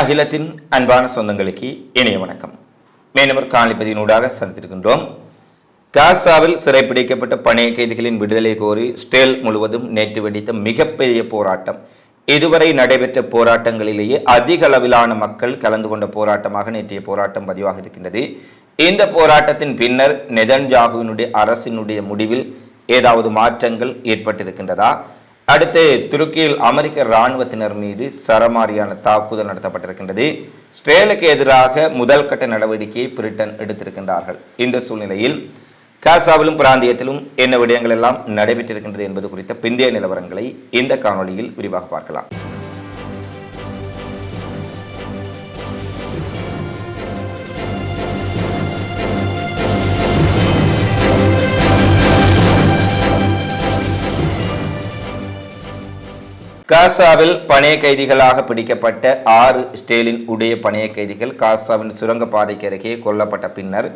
அகிலத்தின் அன்பான சொந்தங்களுக்கு இணைய வணக்கம். மேனவர் காணிப்பதியினூடாக சந்தித்திருக்கின்றோம். காசாவில் சிறைப்பிடிக்கப்பட்ட பணைய கைதிகளின் விடுதலை கோரி ஸ்டேல் முழுவதும் நேற்று வெடித்த மிகப்பெரிய போராட்டம். இதுவரை நடைபெற்ற போராட்டங்களிலேயே அதிக அளவிலான மக்கள் கலந்து கொண்ட போராட்டமாக நேற்றைய போராட்டம் பதிவாக இருக்கின்றது. இந்த போராட்டத்தின் பின்னர் நெதன்ஜாகுவினுடைய அரசினுடைய முடிவில் ஏதாவது மாற்றங்கள் ஏற்பட்டிருக்கின்றதா? அடுத்து துருக்கியில் அமெரிக்க இராணுவத்தினர் மீது சரமாரியான தாக்குதல் நடத்தப்பட்டிருக்கின்றது. ஸ்ட்ரேலுக்கு எதிராக முதல் கட்ட நடவடிக்கையை பிரிட்டன் எடுத்திருக்கின்றார்கள். இந்த சூழ்நிலையில் காசாவிலும் பிராந்தியத்திலும் என்ன விடயங்கள் எல்லாம் நடைபெற்றிருக்கின்றது என்பது குறித்த பிந்தைய நிலவரங்களை இந்த காணொளியில் விரிவாக பார்க்கலாம். காசாவில் பணைய கைதிகளாக பிடிக்கப்பட்ட ஆறு ஸ்டேலின் உடைய பணைய கைதிகள் காசாவின் சுரங்கப்பாதைக்கு அருகே கொல்லப்பட்ட பின்னர்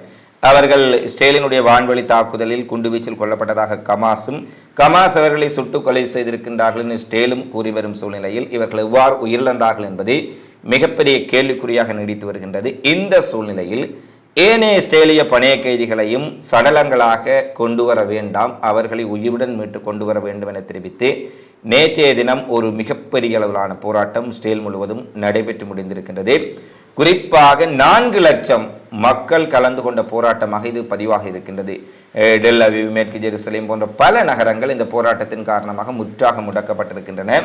அவர்கள் ஸ்டேலினுடைய வான்வழி தாக்குதலில் குண்டுவீச்சில் கொல்லப்பட்டதாக கமாஸும் கமாஸ் அவர்களை சுட்டுக்கொலை செய்திருக்கின்றார்கள் என்று ஸ்டேலும் கூறி வரும் சூழ்நிலையில் இவர்கள் எவ்வாறு உயிரிழந்தார்கள் என்பது மிகப்பெரிய கேள்விக்குறியாக நீடித்து வருகின்றது. இந்த சூழ்நிலையில் ஏனைய ஸ்டேலிய பணைய கைதிகளையும் சடலங்களாக கொண்டு வர வேண்டாம் அவர்களை உயிருடன் மீட்டு கொண்டு வர வேண்டும் என தெரிவித்து நேற்றைய தினம் ஒரு மிகப்பெரிய அளவிலான போராட்டம் ஸ்டேல் முழுவதும் நடைபெற்று முடிந்திருக்கின்றது. குறிப்பாக நான்கு லட்சம் மக்கள் கலந்து கொண்ட போராட்டமாக இது பதிவாக இருக்கின்றது. டெல் அவிவ் மேற்கு ஜெருசலேம் போன்ற பல நகரங்கள் இந்த போராட்டத்தின் காரணமாக முற்றாக முடக்கப்பட்டிருக்கின்றன.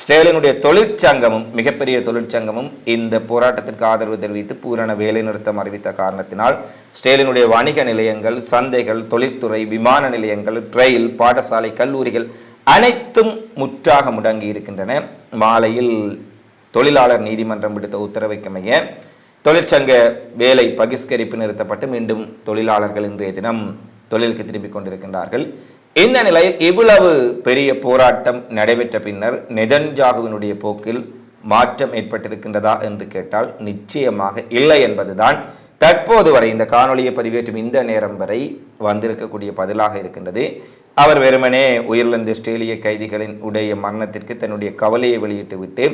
ஸ்டேலினுடைய தொழிற்சங்கமும் மிகப்பெரிய தொழிற்சங்கமும் இந்த போராட்டத்திற்கு ஆதரவு தெரிவித்து பூரண வேலைநிறுத்தம் அறிவித்த காரணத்தினால் ஸ்டேலினுடைய வணிக நிலையங்கள் சந்தைகள் தொழில்துறை விமான நிலையங்கள் ரயில் பாடசாலை கல்லூரிகள் அனைத்தும் முற்றாக முடங்கி இருக்கின்றன. மாலையில் தொழிலாளர் நீதிமன்றம் விடுத்த உத்தரவைக்கமைய தொழிற்சங்க வேலை பகிஷ்கரிப்பு நிறுத்தப்பட்டு மீண்டும் தொழிலாளர்கள் இன்றைய தினம் தொழிலுக்கு திரும்பிக் கொண்டிருக்கின்றார்கள். இந்த நிலையில் இவ்வளவு பெரிய போராட்டம் நடைபெற்ற பின்னர் நெதன்ஜாகுவினுடைய போக்கில் மாற்றம் ஏற்பட்டிருக்கின்றதா என்று கேட்டால் நிச்சயமாக இல்லை என்பதுதான் தற்போது வரை இந்த காணொலியை பதிவேற்றும் இந்த நேரம் வரை வந்திருக்கக்கூடிய பதிலாக இருக்கின்றது. அவர் வெறுமனே உயிரிழந்த ஆஸ்திரேலிய கைதிகளின் உடைய மரணத்திற்கு தன்னுடைய கவலையை வெளியிட்டுவிட்டு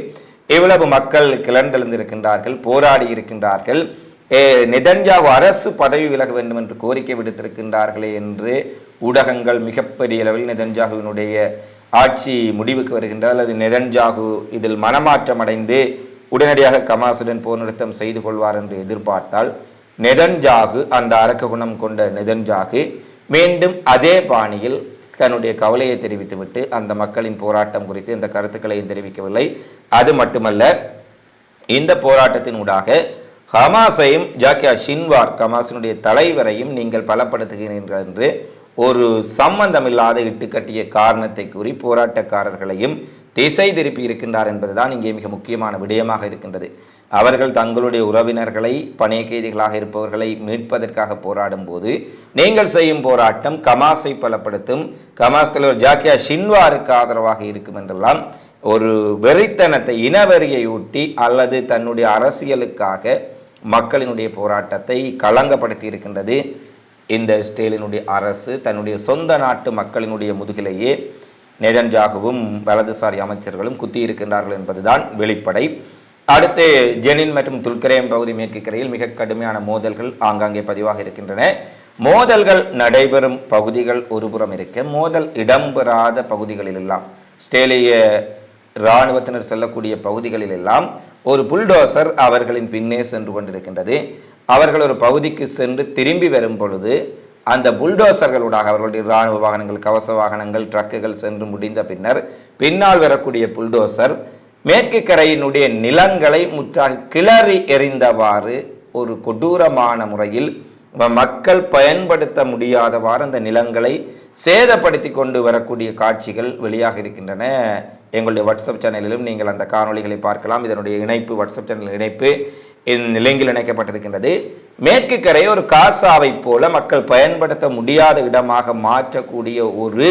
இவ்வளவு மக்கள் கிளர்ந்தெழுந்திருக்கின்றார்கள் போராடி இருக்கின்றார்கள். நிதன்யாவு அரசு பதவி விலக வேண்டும் என்று கோரிக்கை விடுத்திருக்கின்றார்களே என்று ஊடகங்கள் மிகப்பெரிய அளவில் நிதன்ஜாகுவினுடைய ஆட்சி முடிவுக்கு வருகின்றது. அல்லது நெதன்ஜாகு இதில் மனமாற்றம் அடைந்து உடனடியாக கமாசுடன் போர் நிறுத்தம் செய்து கொள்வார் என்று எதிர்பார்த்தால் நெதன்ஜாகு அந்த அரக்க குணம் கொண்ட நெதன்ஜாகு மீண்டும் அதே பாணியில் தன்னுடைய கவலையை தெரிவித்துவிட்டு அந்த மக்களின் போராட்டம் குறித்து இந்த கருத்துக்களையும் தெரிவிக்கவில்லை. அது மட்டுமல்ல இந்த போராட்டத்தின் ஊடாக ஹமாஸையும் ஜாக்கியா ஷின்வார் ஹமாஸினுடைய தலைவரையும் நீங்கள் பலப்படுத்துகிறீர்கள் என்று ஒரு சம்பந்தமில்லாத இட்டுக்கட்டிய காரணத்தை கூறி போராட்டக்காரர்களையும் திசை திருப்பி இருக்கின்றார் என்பதுதான் இங்கே மிக முக்கியமான விடயமாக இருக்கின்றது. அவர்கள் தங்களுடைய உறவினர்களை பணைய கைதிகளாக இருப்பவர்களை மீட்பதற்காக போராடும் போது நீங்கள் செய்யும் போராட்டம் கமாஸை பலப்படுத்தும் கமாஸ் தலைவர் ஜாக்கியா ஷின்வாருக்கு ஆதரவாக இருக்கும் என்றெல்லாம் ஒரு வெறித்தனத்தை இனவெறியை ஊட்டி அல்லது தன்னுடைய அரசியலுக்காக மக்களினுடைய போராட்டத்தை களங்கப்படுத்தி இருக்கின்றது. இந்த ஸ்டேலினுடைய அரசு தன்னுடைய சொந்த நாட்டு மக்களினுடைய முதுகிலேயே நெதன்ஜாகுவும் வலதுசாரி அமைச்சர்களும் குத்தி இருக்கின்றார்கள் என்பதுதான் வெளிப்படை. அடுத்து ஜெனின் மற்றும் துல்கரேம் பகுதி மேற்கு கரையில் மிக கடுமையான மோதல்கள் ஆங்காங்கே பதிவாக இருக்கின்றன. மோதல்கள் நடைபெறும் பகுதிகள் ஒருபுறம் இருக்க மோதல் இடம்பெறாத பகுதிகளில் எல்லாம் ஸ்டேலிய இராணுவத்தினர் செல்லக்கூடிய பகுதிகளில் எல்லாம் ஒரு புல்டோசர் அவர்களின் பின்னே சென்று கொண்டிருக்கின்றது. அவர்கள் ஒரு பகுதிக்கு சென்று திரும்பி வரும் பொழுது அந்த புல்டோசர்களூடாக அவர்களுடைய இராணுவ வாகனங்கள் கவச வாகனங்கள் ட்ரக்குகள் சென்று முடிந்த பின்னர் பின்னால் வரக்கூடிய புல்டோசர் மேற்கு கரையினுடைய நிலங்களை முற்றாக கிளறி எறிந்தவாறு ஒரு கொடூரமான முறையில் மக்கள் பயன்படுத்த முடியாதவாறு அந்த நிலங்களை சேதப்படுத்தி கொண்டு வரக்கூடிய காட்சிகள் வெளியாக இருக்கின்றன. எங்களுடைய வாட்ஸ்அப் சேனலிலும் நீங்கள் அந்த காணொளிகளை பார்க்கலாம். இதனுடைய இணைப்பு வாட்ஸ்அப் சேனல் இணைப்பு நிலங்கில் இணைக்கப்பட்டிருக்கின்றது. மேற்கு கரை ஒரு காசாவை போல மக்கள் பயன்படுத்த முடியாத இடமாக மாற்றக்கூடிய ஒரு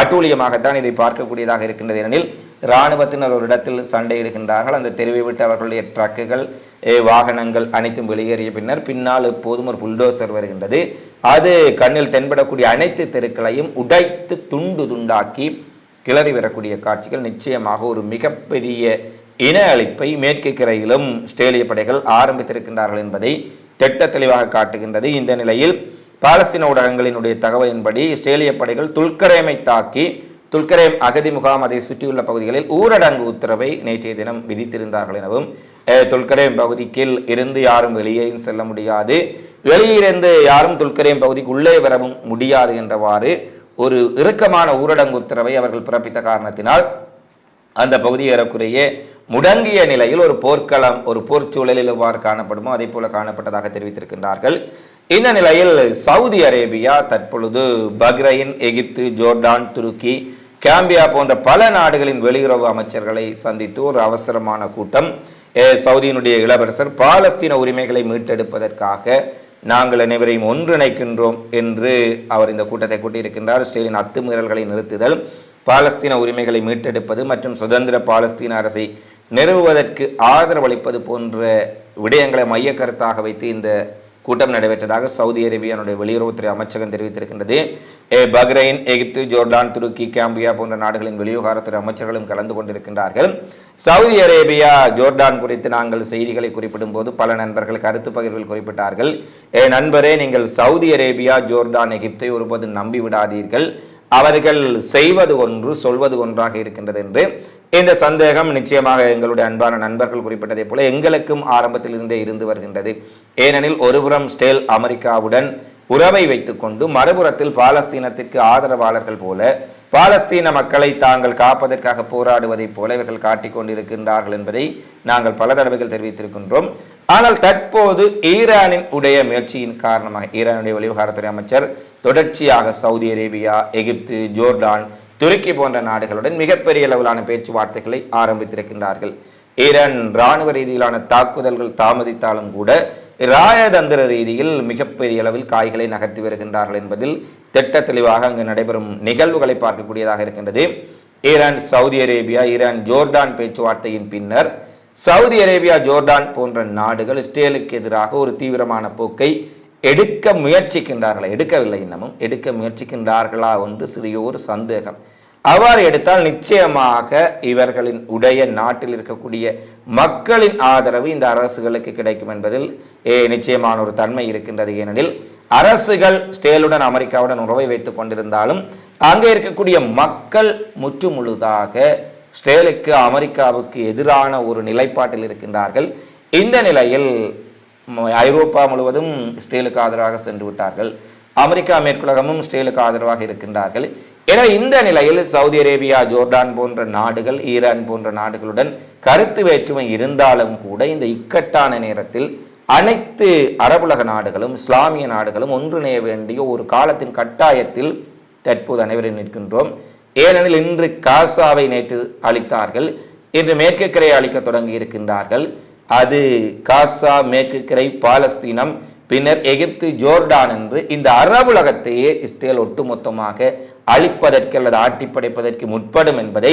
அட்டூழியமாகத்தான் இதை பார்க்கக்கூடியதாக இருக்கின்றது. ஏனெனில் இராணுவத்தினர் ஒரு இடத்தில் சண்டையிடுகின்றார்கள். அந்த தெருவை விட்டு அவர்களுடைய ட்ரக்குகள் வாகனங்கள் அனைத்தும் வெளியேறிய பின்னர் பின்னால் எப்போதும் ஒரு புல்டோசர் வருகின்றது. அது கண்ணில் தென்படக்கூடிய அனைத்து தெருக்களையும் உடைத்து துண்டு துண்டாக்கி கிளறி வரக்கூடிய காட்சிகள் நிச்சயமாக ஒரு மிகப்பெரிய இன அழிப்பை மேற்கு கரையிலும் ஸ்டேலிய படைகள் ஆரம்பித்திருக்கின்றார்கள் என்பதை திட்ட தெளிவாக காட்டுகின்றது. இந்த நிலையில் பாலஸ்தீன ஊடகங்களினுடைய தகவலின்படி இஸ்ரேலிய படைகள் துல்கரேமை தாக்கி துல்கரேம் அகதி முகாம் அதை சுற்றியுள்ள பகுதிகளில் ஊரடங்கு உத்தரவை நேற்றைய தினம் விதித்திருந்தார்கள் எனவும் துல்கரேம் பகுதிக்குள் இருந்து யாரும் வெளியேயும் செல்ல முடியாது. வெளியிலிருந்து யாரும் துல்கரேம் பகுதிக்கு உள்ளே வரவும் முடியாது என்றவாறு ஒரு இறுக்கமான ஊரடங்கு உத்தரவை அவர்கள் பிறப்பித்த காரணத்தினால் அந்த பகுதி ஏறக்குறைய முடங்கிய நிலையில் ஒரு போர்க்களம் ஒரு போர் சூழலில் எவ்வாறு காணப்படுமோ அதே போல காணப்பட்டதாக தெரிவித்திருக்கின்றார்கள். இந்த நிலையில் சவுதி அரேபியா தற்பொழுது பஹ்ரைன் எகிப்து ஜோர்டான் துருக்கி கேம்பியா போன்ற பல நாடுகளின் வெளியுறவு அமைச்சர்களை சந்தித்து ஒரு அவசரமான கூட்டம் சவுதியினுடைய இளவரசர் பாலஸ்தீன உரிமைகளை மீட்டெடுப்பதற்காக நாங்கள் அனைவரையும் ஒன்றிணைக்கின்றோம் என்று அவர் இந்த கூட்டத்தை கூட்டியிருக்கின்றார். இஸ்ரேலின் அத்துமீறல்களை நிறுத்துதல் பாலஸ்தீன உரிமைகளை மீட்டெடுப்பது மற்றும் சுதந்திர பாலஸ்தீன அரசை நிறுவுவதற்கு ஆதரவளிப்பது போன்ற விடயங்களை மைய கருத்தாக வைத்து இந்த கூட்டம் நடைபெற்றதாக சவுதி அரேபியானுடைய வெளியுறவுத்துறை அமைச்சகம் தெரிவித்திருக்கின்றது. ஏ, பஹ்ரைன் எகிப்து ஜோர்டான் துருக்கி கேம்பியா போன்ற நாடுகளின் வெளிவிவகாரத்துறை அமைச்சர்களும் கலந்து கொண்டிருக்கின்றார்கள். சவுதி அரேபியா ஜோர்டான் குறித்து நாங்கள் செய்திகளை குறிப்பிடும் போது பல நண்பர்கள் கருத்து பகிர்வில் குறிப்பிட்டார்கள். ஏ நண்பரே நீங்கள் சவுதி அரேபியா ஜோர்டான் எகிப்தை ஒருபோது நம்பி விடாதீர்கள் அவர்கள் செய்வது ஒன்று சொல்வது ஒன்றாக இருக்கின்றது என்று இந்த சந்தேகம் நிச்சயமாக எங்களுடைய அன்பான நண்பர்கள் குறிப்பிட்டதை போல எங்களுக்கும் ஆரம்பத்தில் இருந்தே இருந்து வருகின்றது. ஏனெனில் ஒருபுறம் ஸ்டேல் அமெரிக்காவுடன் உறவை வைத்துக்கொண்டு மறுபுறத்தில் பாலஸ்தீனத்திற்கு ஆதரவாளர்கள் போல பாலஸ்தீன மக்களை தாங்கள் காப்பதற்காக போராடுவதைப் போல இவர்கள் காட்டிக் கொண்டிருக்கின்றார்கள் என்பதை நாங்கள் பல தடவைகள் தெரிவித்திருக்கின்றோம். ஆனால் தற்போது ஈரானின் உடைய முயற்சியின் காரணமாக ஈரானுடைய வெளிவிவகாரத்துறை அமைச்சர் தொடர்ச்சியாக சவுதி அரேபியா எகிப்து ஜோர்டான் துருக்கி போன்ற நாடுகளுடன் மிகப்பெரிய அளவிலான பேச்சுவார்த்தைகளை ஆரம்பித்திருக்கின்றார்கள். ஈரான் இராணுவ ரீதியிலான தாக்குதல்கள் தாமதித்தாலும் கூட ராயதந்திர ரீதியில் மிகப்பெரிய அளவில் காய்களை நகர்த்தி வருகின்றார்கள் என்பதில் திட்ட தெளிவாக அங்கு நடைபெறும் நிகழ்வுகளை பார்க்கக்கூடியதாக இருக்கின்றது. Iran Saudi Arabia Iran Jordan பேச்சுவார்த்தையின் பின்னர் சவுதி அரேபியா ஜோர்டான் போன்ற நாடுகள் இஸ்ரேலுக்கு எதிராக ஒரு தீவிரமான போக்கை எடுக்க முயற்சிக்கின்றார்களா? எடுக்கவில்லை இன்னமும். எடுக்க முயற்சிக்கின்றார்களா என்று சிறிய ஒரு சந்தேகம். அவ்வாறு எடுத்தால் நிச்சயமாக இவர்களின் உடைய நாட்டில் இருக்கக்கூடிய மக்களின் ஆதரவு இந்த அரசுகளுக்கு கிடைக்கும் என்பதில் ஏ, நிச்சயமான ஒரு தன்மை இருக்கின்றது. ஏனெனில் அரசுகள் ஸ்டேலுடன் அமெரிக்காவுடன் உறவை வைத்துக் கொண்டிருந்தாலும் அங்கே இருக்கக்கூடிய மக்கள் முற்று ஸ்ரேலுக்கு ஸ்டேலுக்கு அமெரிக்காவுக்கு எதிரான ஒரு நிலைப்பாட்டில் இருக்கின்றார்கள். இந்த நிலையில் ஐரோப்பா முழுவதும் ஸ்ரேலுக்கு ஆதரவாக சென்று விட்டார்கள். அமெரிக்கா மேற்குலகமும் ஸ்ரேலுக்கு ஆதரவாக இருக்கின்றார்கள். எனவே இந்த நிலையில் சவுதி அரேபியா ஜோர்டான் போன்ற நாடுகள் ஈரான் போன்ற நாடுகளுடன் கருத்து வேற்றுமை இருந்தாலும் கூட இந்த இக்கட்டான நேரத்தில் அனைத்து அரபுலக நாடுகளும் இஸ்லாமிய நாடுகளும் ஒன்றிணைய வேண்டிய ஒரு காலத்தின் கட்டாயத்தில் தற்போது அனைவரும் நிற்கின்றோம். ஏனெனில் இன்று காசாவை நேற்று அளித்தார்கள் இன்று மேற்கு கரையை அளிக்க தொடங்கி இருக்கின்றார்கள் அது காசா மேற்கு கரை பாலஸ்தீனம் பின்னர் எகிப்து ஜோர்டான் என்று இந்த அரபுலகத்தையே இஸ்ரேல் ஒட்டுமொத்தமாக அழிப்பதற்கு அல்லது ஆட்டிப்படைப்பதற்கு முற்படும் என்பதை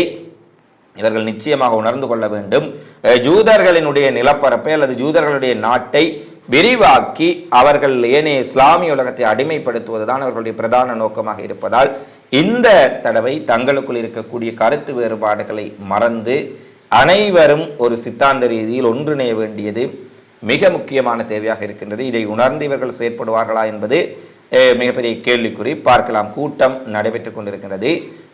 இவர்கள் நிச்சயமாக உணர்ந்து கொள்ள வேண்டும். ஜூதர்களினுடைய நிலப்பரப்பை அல்லது ஜூதர்களுடைய நாட்டை விரிவாக்கி அவர்கள் ஏனைய இஸ்லாமிய உலகத்தை அடிமைப்படுத்துவதுதான் அவர்களுடைய பிரதான நோக்கமாக இருப்பதால் இந்த தடவை தங்களுக்குள் இருக்கக்கூடிய கருத்து வேறுபாடுகளை மறந்து அனைவரும் ஒரு சித்தாந்த ரீதியில் ஒன்றிணைய வேண்டியது மிக முக்கியமான தேவையாக இருக்கின்றது. இதை உணர்ந்து இவர்கள் செயற்படுவார்களா என்பது மிகப்பெரிய கேள்விக்குறி. பார்க்கலாம். கூட்டம் நடைபெற்றுக் கொண்டிருக்கின்றது.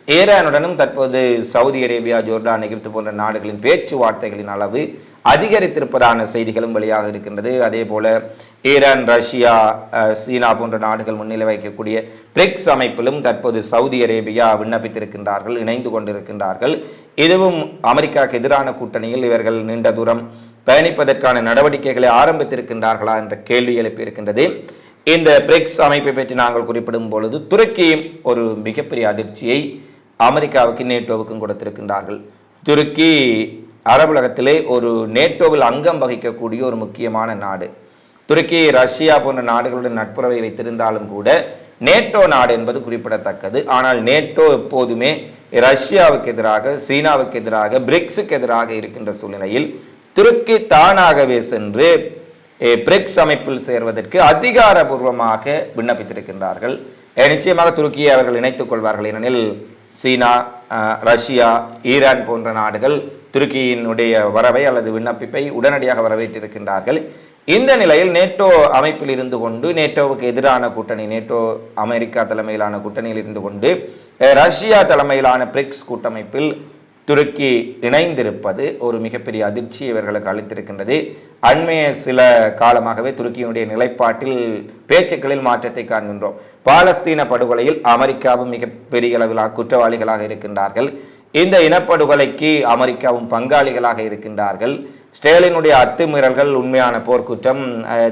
ஈரானுடனும் தற்போது சவுதி அரேபியா ஜோர்டான் எகிப்து போன்ற நாடுகளின் பேச்சுவார்த்தைகளின் அளவு அதிகரித்திருப்பதான செய்திகளும் வெளியாக இருக்கின்றது. அதே போல ஈரான் ரஷ்யா சீனா போன்ற நாடுகள் முன்னிலை வைக்கக்கூடிய பிரிக்ஸ் அமைப்பிலும் தற்போது சவுதி அரேபியா விண்ணப்பித்திருக்கின்றார்கள் இணைந்து கொண்டிருக்கின்றார்கள். இதுவும் அமெரிக்காவுக்கு எதிரான கூட்டணியில் இவர்கள் நீண்ட தூரம் பயணிப்பதற்கான நடவடிக்கைகளை ஆரம்பித்திருக்கின்றார்களா என்ற கேள்வி எழுப்பியிருக்கின்றது. இந்த பிரிக்ஸ் அமைப்பை பற்றி நாங்கள் குறிப்பிடும் பொழுது துருக்கியும் ஒரு மிகப்பெரிய அதிர்ச்சியை அமெரிக்காவுக்கு நேட்டோவுக்கும் கொடுத்திருக்கின்றார்கள். துருக்கி அரபுலகத்திலே ஒரு நேட்டோவில் அங்கம் வகிக்கக்கூடிய ஒரு முக்கியமான நாடு. துருக்கி ரஷ்யா போன்ற நாடுகளுடன் நட்புறவை வைத்திருந்தாலும் கூட நேட்டோ நாடு என்பது குறிப்பிடத்தக்கது. ஆனால் நேட்டோ எப்போதுமே ரஷ்யாவுக்கு எதிராக சீனாவுக்கு எதிராக பிரிக்ஸுக்கு எதிராக இருக்கின்ற சூழ்நிலையில் துருக்கி தானாகவே சென்று பிரிக்ஸ் அமைப்பில் சேர்வதற்கு அதிகாரபூர்வமாக விண்ணப்பித்திருக்கின்றார்கள். நிச்சயமாக துருக்கியை அவர்கள் இணைத்துக் கொள்வார்கள். ஏனெனில் சீனா ரஷ்யா ஈரான் போன்ற நாடுகள் துருக்கியினுடைய வரவை அல்லது விண்ணப்பிப்பை உடனடியாக வரவேற்றிருக்கின்றார்கள். இந்த நிலையில் நேட்டோ அமைப்பில் இருந்து கொண்டு நேட்டோவுக்கு எதிரான கூட்டணி நேட்டோ அமெரிக்கா தலைமையிலான கூட்டணியில் இருந்து கொண்டு ரஷ்யா தலைமையிலான பிரிக்ஸ் கூட்டமைப்பில் துருக்கி இணைந்திருப்பது ஒரு மிகப்பெரிய அதிர்ச்சி இவர்களுக்கு அளித்திருக்கின்றது. அண்மைய சில காலமாகவே துருக்கியினுடைய நிலைப்பாட்டில் பேச்சுக்களில் மாற்றத்தை காண்கின்றோம். பாலஸ்தீன படுகொலையில் அமெரிக்காவும் மிகப்பெரிய அளவிலாக குற்றவாளிகளாக இருக்கின்றார்கள். இந்த இனப்படுகொலைக்கு அமெரிக்காவும் பங்காளிகளாக இருக்கின்றார்கள். ஸ்டேலினுடைய அத்துமீறல்கள் உண்மையான போர்க்குற்றம்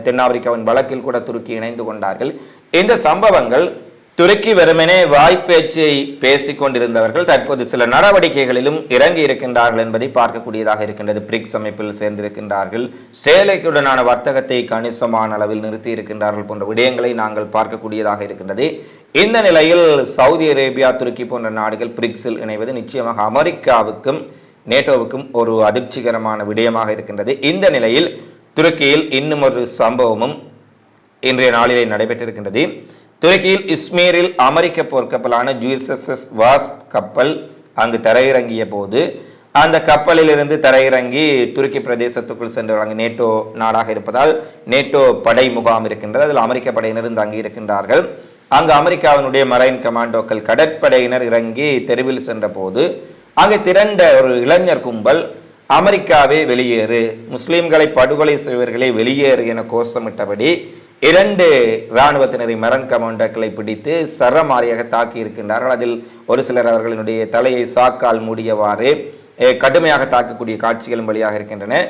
தென்னாப்பிரிக்காவின் வழக்கில் கூட துருக்கி இணைந்து கொண்டார்கள். இந்த சம்பவங்கள் துருக்கி வெறுமனே வாய்ப்பேச்சை பேசிக் கொண்டிருந்தவர்கள் தற்போது சில நடவடிக்கைகளிலும் இறங்கி இருக்கின்றார்கள் என்பதை பார்க்கக்கூடியதாக இருக்கின்றது. பிரிக்ஸ் அமைப்பில் சேர்ந்திருக்கின்றார்கள். ஸ்டேலைக்குடனான வர்த்தகத்தை கணிசமான அளவில் நிறுத்தி இருக்கின்றார்கள் போன்ற விடயங்களை நாங்கள் பார்க்கக்கூடியதாக இருக்கின்றது. இந்த நிலையில் சவுதி அரேபியா துருக்கி போன்ற நாடுகள் பிரிக்ஸில் இணைவது நிச்சயமாக அமெரிக்காவுக்கும் நேட்டோவுக்கும் ஒரு அதிர்ச்சிகரமான விடயமாக இருக்கின்றது. இந்த நிலையில் துருக்கியில் இன்னும் ஒரு சம்பவமும் இன்றைய நாளிலே நடைபெற்றிருக்கின்றது. துருக்கியில் இஸ்மீரில் அமெரிக்க போர்க்கப்பலான ஜூஎஸ்எஸ்எஸ் வாஸ்ப் கப்பல் அங்கு தரையிறங்கிய போது அந்த கப்பலிலிருந்து தரையிறங்கி துருக்கி பிரதேசத்துக்குள் சென்றவர்கள் நேட்டோ நாடாக இருப்பதால் நேட்டோ படை முகாம் இருக்கின்றது. அதில் அமெரிக்க படையினர் இருந்து அங்கு இருக்கின்றார்கள். அங்கு அமெரிக்காவினுடைய மரைன் கமாண்டோக்கள் கடற்படையினர் இறங்கி தெருவில் சென்ற போது அங்கு திரண்ட ஒரு இளைஞர் கும்பல் அமெரிக்காவே வெளியேறு முஸ்லீம்களை படுகொலை செய்வர்களை வெளியேறு என கோஷமிட்டபடி இரண்டு இராணுவத்தினரை மரன் கமாண்டர்களை பிடித்து சரமாரியாக தாக்கி இருக்கின்றார்கள். அதில் ஒரு சிலர் அவர்களினுடைய தலையை சாக்கால் மூடியவாறு கடுமையாக தாக்கக்கூடிய காட்சிகளும் வழியாக இருக்கின்றன.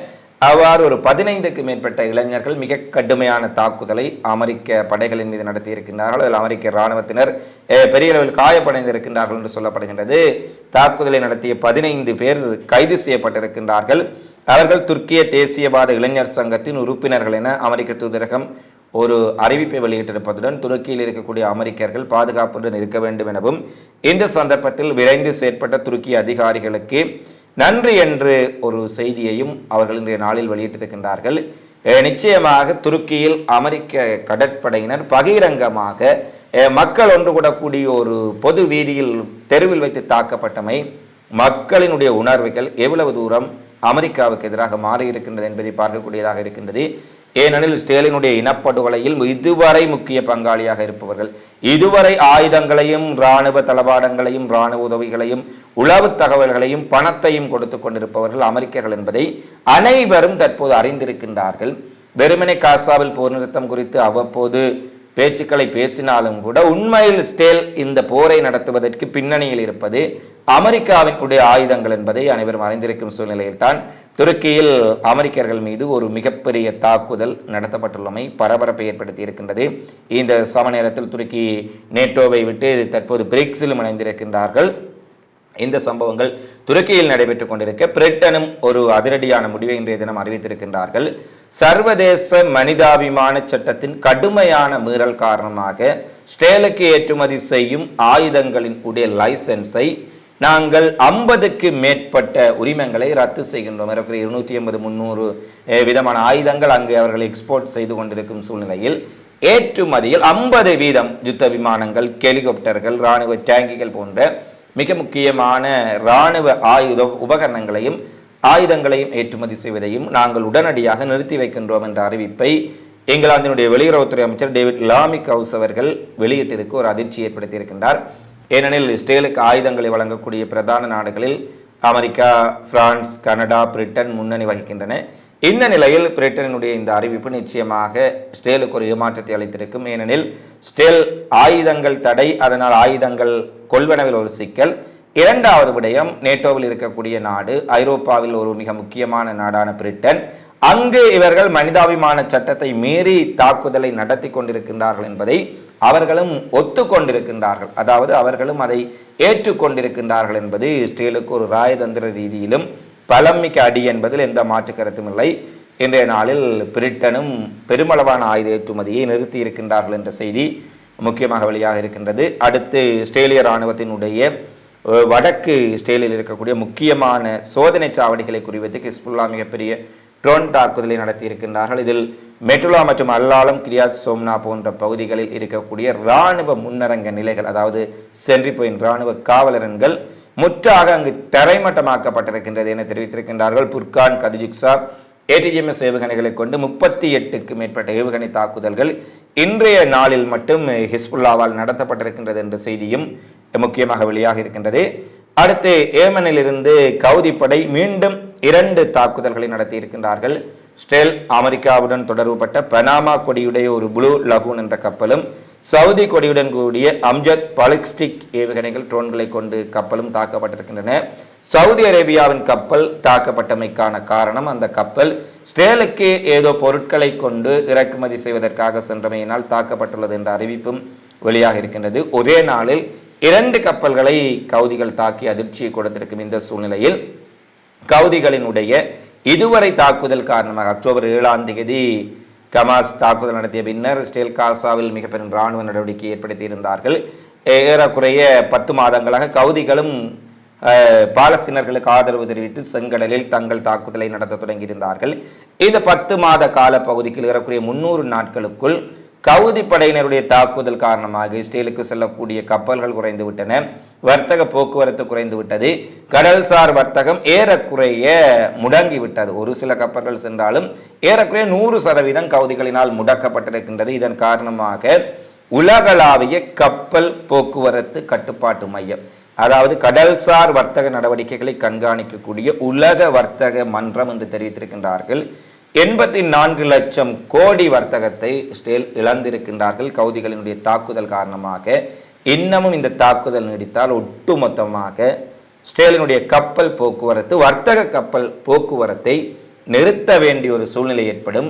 அவ்வாறு ஒரு பதினைந்துக்கு மேற்பட்ட இளைஞர்கள் மிக கடுமையான தாக்குதலை அமெரிக்க படைகளின் மீது நடத்தியிருக்கின்றார்கள். அதில் அமெரிக்க இராணுவத்தினர் பெரிய அளவில் காயப்படைந்திருக்கின்றார்கள் என்று சொல்லப்படுகின்றது. தாக்குதலை நடத்திய பதினைந்து பேர் கைது செய்யப்பட்டிருக்கின்றார்கள். அவர்கள் துர்க்கிய தேசியவாத இளைஞர் சங்கத்தின் உறுப்பினர்கள் என அமெரிக்க தூதரகம் ஒரு அறிவிப்பை வெளியிட்டிருப்பதுடன் துருக்கியில் இருக்கக்கூடிய அமெரிக்கர்கள் பாதுகாப்புடன் இருக்க வேண்டும் எனவும் இந்த சந்தர்ப்பத்தில் விரைந்து செயற்பட்ட துருக்கி அதிகாரிகளுக்கு நன்றி என்று ஒரு செய்தியையும் அவர்கள் இன்றைய நாளில் வெளியிட்டிருக்கின்றார்கள். நிச்சயமாக துருக்கியில் அமெரிக்க கடற்படையினர் பகிரங்கமாக மக்கள் ஒன்று கூடக்கூடிய ஒரு பொது வீதியில் தெருவில் வைத்து தாக்கப்பட்டமை மக்களினுடைய உணர்வுகள் எவ்வளவு தூரம் அமெரிக்காவுக்கு எதிராக மாறி இருக்கின்றது என்பதை பார்க்கக்கூடியதாக இருக்கின்றது. ஏனெனில் ஸ்டேலினுடைய இனப்படுகொலையில் இதுவரை முக்கிய பங்காளியாக இருப்பவர்கள். இதுவரை ஆயுதங்களையும் இராணுவ தளவாடங்களையும் இராணுவ உதவிகளையும் உளவு தகவல்களையும் பணத்தையும் கொடுத்து கொண்டிருப்பவர்கள் அமெரிக்கர்கள் என்பதை அனைவரும் தற்போது அறிந்திருக்கின்றார்கள். வெறுமனை காசாவில் போர் நிறுத்தம் குறித்து அவ்வப்போது பேச்சுக்களை பேசினாலும் கூட உண்மையில் ஸ்டேல் இந்த போரை நடத்துவதற்கு பின்னணியில் இருப்பது அமெரிக்காவின் உடைய ஆயுதங்கள் என்பதை அனைவரும் அறிந்திருக்கும் சூழ்நிலையில்தான் துருக்கியில் அமெரிக்கர்கள் மீது ஒரு மிகப்பெரிய தாக்குதல் நடத்தப்பட்டுள்ளமை பரபரப்பை ஏற்படுத்தி இருக்கின்றது. இந்த சம நேரத்தில் துருக்கி நேட்டோவை விட்டு தற்போது பிரிக்ஸிலும் இணைந்திருக்கின்றார்கள். இந்த சம்பவங்கள் துருக்கியில் நடைபெற்றுக் கொண்டிருக்க பிரிட்டனும் ஒரு அதிரடியான முடிவை இன்றைய தினம் அறிவித்திருக்கின்றார்கள். சர்வதேச மனிதாபிமான சட்டத்தின் கடுமையான மீறல் காரணமாக ஸ்டேலுக்கு ஏற்றுமதி செய்யும் ஆயுதங்களின் உடைய லைசன்ஸை நாங்கள் ஐம்பதுக்கு மேற்பட்ட உரிமங்களை ரத்து செய்கின்றோம். இருக்கிற இருநூற்றி ஐம்பது முந்நூறு விதமான ஆயுதங்கள் அங்கு அவர்கள் எக்ஸ்போர்ட் செய்து கொண்டிருக்கும் சூழ்நிலையில் ஏற்றுமதியில் ஐம்பது வீதம் யுத்த விமானங்கள் ஹெலிகாப்டர்கள் இராணுவ டேங்கிகள் போன்ற மிக முக்கியமான இராணுவ ஆயுத உபகரணங்களையும் ஆயுதங்களையும் ஏற்றுமதி செய்வதையும் நாங்கள் உடனடியாக நிறுத்தி வைக்கின்றோம் என்ற அறிவிப்பை இங்கிலாந்தினுடைய வெளியுறவுத்துறை அமைச்சர் டேவிட் லாமிக் ஹவுஸ் அவர்கள் வெளியிட்டிருக்கு ஒரு அதிர்ச்சி ஏற்படுத்தியிருக்கின்றார். ஏனெனில் இஸ்ரேலுக்கு ஆயுதங்களை வழங்கக்கூடிய பிரதான நாடுகளில் அமெரிக்கா பிரான்ஸ் கனடா பிரிட்டன் முன்னணி வகிக்கின்றன. இந்த நிலையில் பிரிட்டனுடைய இந்த அறிவிப்பு நிச்சயமாக ஸ்டேலுக்கு ஒரு ஏமாற்றத்தை அளித்திருக்கும். ஏனெனில் ஸ்டேல் ஆயுதங்கள் தடை அதனால் ஆயுதங்கள் கொள்வனவில் ஒரு சிக்கல். இரண்டாவது விடயம் நேட்டோவில் இருக்கக்கூடிய நாடு ஐரோப்பாவில் ஒரு மிக முக்கியமான நாடான பிரிட்டன். அங்கு இவர்கள் மனிதாபிமான சட்டத்தை மீறி தாக்குதலை நடத்தி கொண்டிருக்கின்றார்கள் என்பதை அவர்களும் ஒத்துக்கொண்டிருக்கின்றார்கள். அதாவது அவர்களும் அதை ஏற்றுக்கொண்டிருக்கின்றார்கள் என்பது இஸ்ரேலுக்கு ஒரு ராயதந்திர ரீதியிலும் பலமிக்க அடி என்பதில் எந்த மாற்று கருத்தும் இல்லை. இன்றைய நாளில் பிரிட்டனும் பெருமளவான ஆயுத ஏற்றுமதியை நிறுத்தி இருக்கின்றார்கள் என்ற செய்தி முக்கியமாக வெளியாக இருக்கின்றது. அடுத்து இஸ்ரேலிய இராணுவத்தினுடைய வடக்கு இஸ்ரேலில் இருக்கக்கூடிய முக்கியமான சோதனை சாவடிகளை குறிவைத்து ஹிஸ்புல்லா மிகப்பெரிய ட்ரோன் தாக்குதலை நடத்தியிருக்கின்றார்கள். இதில் மெட்டுலா மற்றும் அல்லாலம் கிரியாத் சோம்னா போன்ற பகுதிகளில் இருக்கக்கூடிய இராணுவ முன்னரங்க நிலைகள் அதாவது சென்றி போயின் இராணுவ காவலரன்கள் முற்றாக அங்கு தரைமட்டமாக்கப்பட்டிருக்கின்றது என தெரிவித்திருக்கின்றார்கள். புர்கான் கதிஜுக்சா ஏடிஎம்எஸ் ஏவுகணைகளை கொண்டு முப்பத்தி எட்டுக்கு மேற்பட்ட ஏவுகணை தாக்குதல்கள் இன்றைய நாளில் மட்டும் ஹிஸ்புல்லாவால் நடத்தப்பட்டிருக்கின்றது என்ற செய்தியும் முக்கியமாக வெளியாக இருக்கின்றது. அடுத்து ஏமனிலிருந்து கவுதிப்படை மீண்டும் இரண்டு தாக்குதல்களை நடத்தி இருக்கின்றார்கள் ஸ்டேல் அமெரிக்காவுடன் தொடர்புபட்ட பனாமா கொடியுடைய ஒரு புளூ லகூன் என்ற கப்பலும் சவுதி கொடியுடன் கூடிய அம்ஜத் பாலிஸ்டிக் ஏவுகணைகள் ட்ரோன்களை கொண்டு கப்பலும் தாக்கப்பட்டிருக்கின்றன. சவுதி அரேபியாவின் கப்பல் தாக்கப்பட்டமைக்கான காரணம் அந்த கப்பல் ஸ்டேலுக்கு ஏதோ பொருட்களை கொண்டு இறக்குமதி செய்வதற்காக சென்றமையினால் தாக்கப்பட்டுள்ளது என்ற அறிவிப்பும் வெளியாக இருக்கின்றது. ஒரே நாளில் இரண்டு கப்பல்களை கவுதிகள் தாக்கி அதிர்ச்சியை கொடுத்திருக்கும் இந்த சூழ்நிலையில் கவுதிகளினுடைய இதுவரை தாக்குதல் காரணமாக அக்டோபர் ஏழாம் தேதி கமாஸ் தாக்குதல் நடத்திய பின்னர் ஸ்டேல் காசாவில் மிக பெரும் இராணுவ நடவடிக்கை ஏற்படுத்தியிருந்தார்கள். ஏறக்குறைய பத்து மாதங்களாக கவுதிகளும் பாலஸ்தீனர்களுக்கு ஆதரவு தெரிவித்து செங்கடலில் தங்கள் தாக்குதலை நடத்த தொடங்கியிருந்தார்கள். இந்த பத்து மாத கால பகுதிக்கு ஏறக்குறைய முன்னூறு நாட்களுக்குள் கவுதி படையினருடைய தாக்குதல் காரணமாக இஸ்ரேலுக்கு செல்லக்கூடிய கப்பல்கள் குறைந்து விட்டன வர்த்தக போக்குவரத்து குறைந்து விட்டது கடல்சார் வர்த்தகம் ஏறக்குறைய முடங்கி விட்டது ஒரு சில கப்பல்கள் சென்றாலும் ஏறக்குறைய நூறு சதவீதம் கவுதிகளினால் முடக்கப்பட்டிருக்கின்றது. இதன் காரணமாக உலகளாவிய கப்பல் போக்குவரத்து கட்டுப்பாட்டு மையம் அதாவது கடல்சார் வர்த்தக நடவடிக்கைகளை கண்காணிக்கக்கூடிய உலக வர்த்தக மன்றம் என்று தெரிவித்திருக்கின்றார்கள். எண்பத்தி நான்கு லட்சம் கோடி வர்த்தகத்தை ஸ்டேல் இழந்திருக்கின்றார்கள். கவுதிகளினுடைய தாக்குதல் காரணமாக இன்னமும் இந்த தாக்குதல் நீடித்தால் ஒட்டுமொத்தமாக ஸ்டேலினுடைய கப்பல் போக்குவரத்து வர்த்தக கப்பல் போக்குவரத்தை நிறுத்த வேண்டிய ஒரு சூழ்நிலை ஏற்படும்.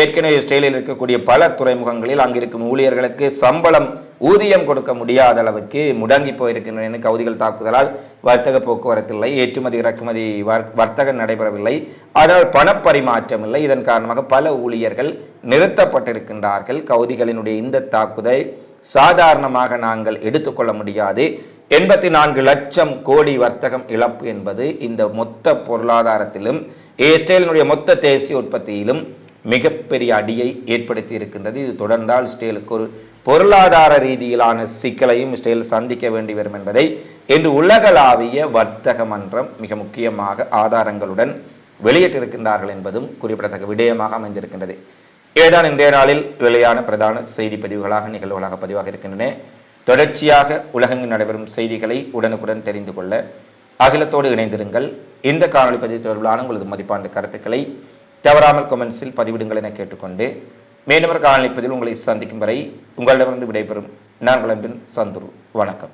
ஏற்கனவே இஸ்ரேலில் இருக்கக்கூடிய பல துறைமுகங்களில் அங்கிருக்கும் ஊழியர்களுக்கு சம்பளம் ஊதியம் கொடுக்க முடியாத அளவுக்கு முடங்கி போயிருக்கின்றன கவுதிகள் தாக்குதலால் வர்த்தக போக்குவரத்து இல்லை ஏற்றுமதி இறக்குமதி வர்- வர்த்தகம் நடைபெறவில்லை. அதனால் பணப்பரிமாற்றம் இல்லை. இதன் காரணமாக பல ஊழியர்கள் நிறுத்தப்பட்டிருக்கின்றார்கள். கவுதிகளினுடைய இந்த தாக்குதல் சாதாரணமாக நாங்கள் எடுத்துக்கொள்ள முடியாது. எண்பத்தி நான்கு லட்சம் கோடி வர்த்தகம் இழப்பு என்பது இந்த மொத்த பொருளாதாரத்திலும் இஸ்ரேலினுடைய மொத்த தேசிய உற்பத்தியிலும் மிகப்பெரிய அடியை ஏற்படுத்தி இருக்கின்றது இது தொடர்ந்தால் ஸ்டேலுக்கு ஒரு பொருளாதார ரீதியிலான சிக்கலையும் இஸ்ரேல் சந்திக்க வேண்டி வரும் என்பதை இன்று உலகளாவிய வர்த்தக மன்றம் மிக முக்கியமாக ஆதாரங்களுடன் வெளியிட்டிருக்கின்றார்கள் என்பதும் குறிப்பிடத்தக்க விடயமாக அமைந்திருக்கின்றது. இவைதான் இன்றைய நாளில் வெளியான பிரதான செய்தி பதிவுகளாக நிகழ்வுகளாக பதிவாக இருக்கின்றன. தொடர்ச்சியாக உலகெங்கு நடைபெறும் செய்திகளை உடனுக்குடன் தெரிந்து கொள்ள அகிலத்தோடு இணைந்திருங்கள். இந்த காணொளி பதிவு தொடர்பிலான உங்களது மதிப்பான கருத்துக்களை தவறாமல் கொமெண்ட்ஸில் பதிவிடுங்கள் என கேட்டுக்கொண்டு மேலும் ஒரு உங்களை சந்திக்கும் வரை உங்களிடமிருந்து விடைபெறும். நான் விளம்பின் சந்துரு. வணக்கம்.